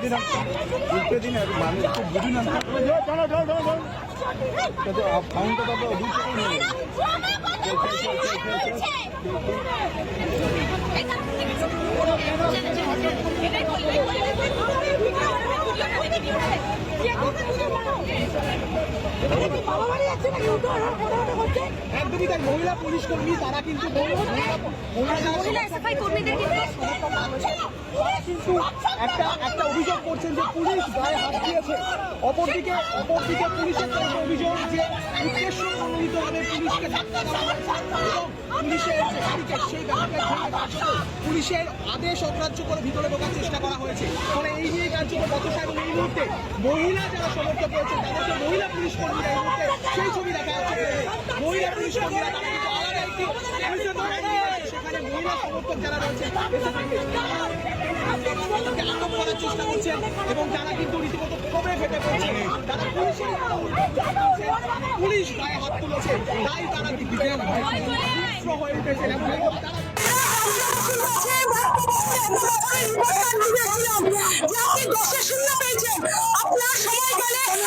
দিন উল্টে দিন মানুষ তো বুঝি না ফাউন্ডটা নেই একদমই তাই মহিলা পুলিশ কর্মী তারা কিন্তু মহিলা এসএফআই কর্মীদের কিন্তু একটা একটা অভিযোগ করছেন যে পুলিশ গায়ে হাত দিয়েছে। অপরদিকে অপরদিকে পুলিশের তরফে অভিযোগ যে উদ্দেশ্য প্রণোদিতভাবে পুলিশকে ধাক্কা দেওয়া পুলিশের যে ব্যারিকেড সেই ব্যারিকেড পুলিশের আদেশ অগ্রাহ্য করে ভিতরে ঢোকার চেষ্টা করা হয়েছে। ফলে এই নিয়ে বচসা এবং এই মুহূর্তে মহিলা যারা সমর্থক রয়েছেন তাদেরকে মহিলা পুলিশ কর্মীরা এই মুহূর্তে সেই ছবি দেখা যাচ্ছে। মহিলা পুলিশ কর্মীরা। সেখানে মহিলা সমর্থক যারা রয়েছে চেষ্টা করছেন এবং তারা কিন্তু রীতিমতো ক্ষোভে ফেটে পড়ছে তারা পুলিশের পুলিশ গায়ে হাত তুলেছে, তাই তারা কিন্তু হয়ে উঠেছেন এবং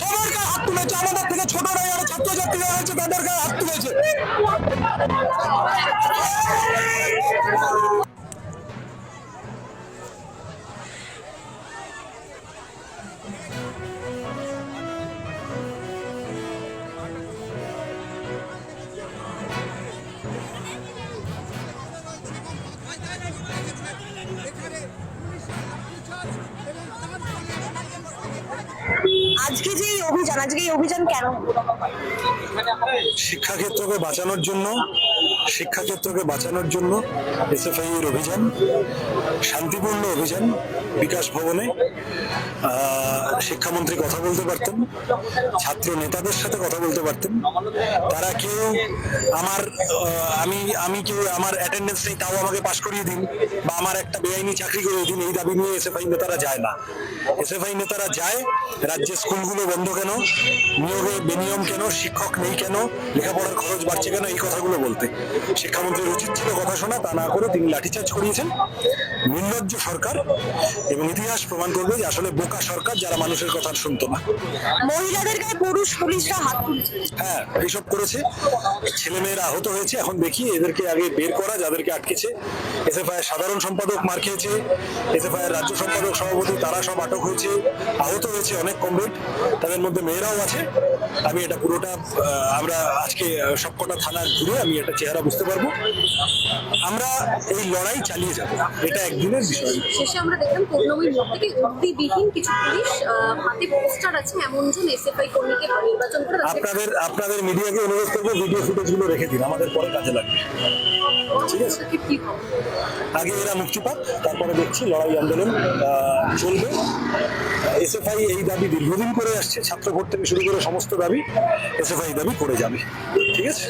সবার গায়ে হাত তুলেছে আমাদের থেকে ছোটরা যারা ছাত্রছাত্রীরা রয়েছে তাদের গায়ে হাত তুলেছে। আজকে যে এই অভিযান, আজকে এই অভিযান কেন? শিক্ষাক্ষেত্রকে বাঁচানোর জন্য, শিক্ষাক্ষেত্রকে বাঁচানোর জন্য এসএফআই এর অভিযান, শান্তিপূর্ণ অভিযান বিকাশ ভবনে শিক্ষামন্ত্রী কথা বলতে পারতেন, ছাত্র নেতাদের সাথে কথা বলতে পারতেন। তারা কেউ আমার আমি আমি কেউ আমার অ্যাটেন্ডেন্স নেই, তাও আমাকে পাশ করিয়ে দিন, বা আমার একটা বেআইনি চাকরি করে দিন, এই দাবি নিয়ে এসএফআই নেতারা যায় না। এসএফআই নেতারা যায় রাজ্যে স্কুলগুলো বন্ধ কেন? নিয়োগে বেনিয়ম কেন? শিক্ষক নেই কেন? লেখাপড়ার খরচ বাড়ছে কেন? এই কথাগুলো বলতে। শিক্ষামন্ত্রীর উচিত ছিল কথা শোনা তা না করে তিনি লাঠিচার্জ করিয়েছেন। নির্লজ্জ সরকার এবং ইতিহাস প্রমাণ করবে যে আসলে বোকা সরকার যারা মানুষের কথা শুনতো না। মহিলাদের গায়ে পুরুষ পুলিশরা হাত হ্যাঁ এইসব করেছে। ছেলেমেয়েরা আহত হয়েছে এখন দেখি এদেরকে আগে বের করা যাদেরকে আটকেছে। এসএফআই সাধারণ সম্পাদক মার খেয়েছে। এসএফআই রাজ্য সম্পাদক সভাপতি তারা সব আটক হয়েছে। আহত হয়েছে অনেক কমরেড তাদের মধ্যে মেয়েরাও আছে। আমি এটা পুরোটা আমরা আজকে সবকটা থানা ঘুরে আমি একটা চেহারা বুঝতে পারব। আমরা এই লড়াই চালিয়ে যাব এটা একদিনের বিষয়। শেষে আমরা দেখলাম থেকে কিছু পুলিশ হাতে পোস্টার আছে এমন জন এসএফআই কর্মীকে নির্বাচন করে আপনাদের আপনাদের মিডিয়াকে অনুরোধ করব ভিডিও ফুটেজগুলো রেখে দিন আমাদের পরে কাজে লাগবে। ঠিক আছে? আগে এরা মুক্তি পাক তারপরে দেখছি লড়াই আন্দোলন আহ, চলবে। এসএফআই এই দাবি দীর্ঘদিন করে আসছে ছাত্র ভোট থেকে শুরু করে সমস্ত দাবি এসএফআই দাবি করে যাবে। ঠিক আছে?